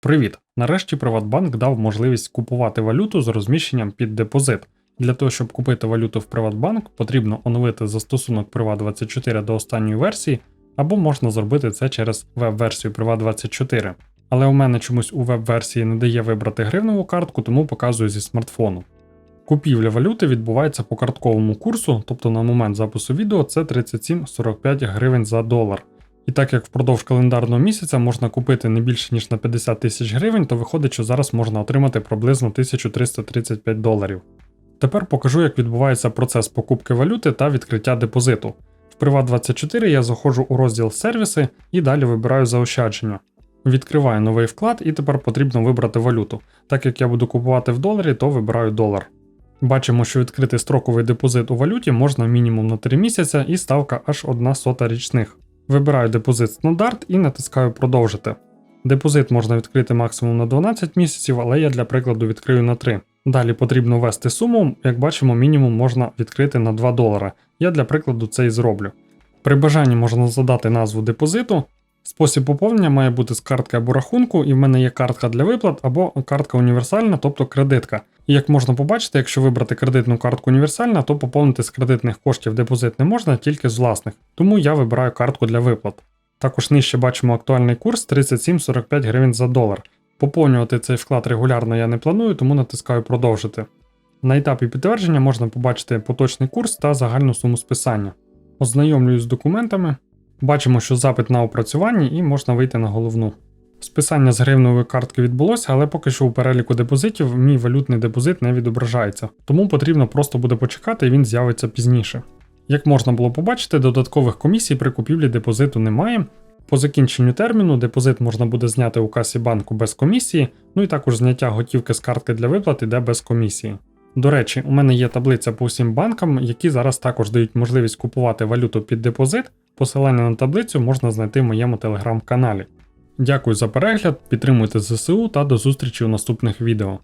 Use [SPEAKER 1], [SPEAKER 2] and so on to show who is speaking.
[SPEAKER 1] Привіт! Нарешті Приватбанк дав можливість купувати валюту з розміщенням під депозит. Для того, щоб купити валюту в Приватбанк, потрібно оновити застосунок Privat24 до останньої версії, або можна зробити це через веб-версію Privat24. Але у мене чомусь у веб-версії не дає вибрати гривневу картку, тому показую зі смартфону. Купівля валюти відбувається по картковому курсу, тобто на момент запису відео це 37,45 гривень за долар. І так як впродовж календарного місяця можна купити не більше ніж на 50 тисяч гривень, то виходить, що зараз можна отримати приблизно 1335 доларів. Тепер покажу, як відбувається процес покупки валюти та відкриття депозиту. В Privat24 я заходжу у розділ сервіси і далі вибираю заощадження. Відкриваю новий вклад і тепер потрібно вибрати валюту. Так як я буду купувати в доларі, то вибираю долар. Бачимо, що відкрити строковий депозит у валюті можна мінімум на 3 місяця і ставка аж 1 сота річних. Вибираю депозит стандарт і натискаю продовжити. Депозит можна відкрити максимум на 12 місяців, але я для прикладу відкрию на 3. Далі потрібно ввести суму, як бачимо, мінімум можна відкрити на 2 долара. Я для прикладу це і зроблю. При бажанні можна задати назву депозиту. Спосіб поповнення має бути з картки або рахунку, і в мене є картка для виплат або картка універсальна, тобто кредитка. І як можна побачити, якщо вибрати кредитну картку універсальна, то поповнити з кредитних коштів депозит не можна, тільки з власних. Тому я вибираю картку для виплат. Також нижче бачимо актуальний курс 37,45 гривень за долар. Поповнювати цей вклад регулярно я не планую, тому натискаю продовжити. На етапі підтвердження можна побачити поточний курс та загальну суму списання. Ознайомлююсь з документами. Бачимо, що запит на опрацюванні і можна вийти на головну. Списання з гривневої картки відбулося, але поки що у переліку депозитів мій валютний депозит не відображається, тому потрібно просто буде почекати і він з'явиться пізніше. Як можна було побачити, додаткових комісій при купівлі депозиту немає. По закінченню терміну депозит можна буде зняти у касі банку без комісії, ну і також зняття готівки з картки для виплат іде без комісії. До речі, у мене є таблиця по всім банкам, які зараз також дають можливість купувати валюту під депозит. Посилання на таблицю можна знайти в моєму телеграм-каналі. Дякую за перегляд, підтримуйте ЗСУ та до зустрічі у наступних відео.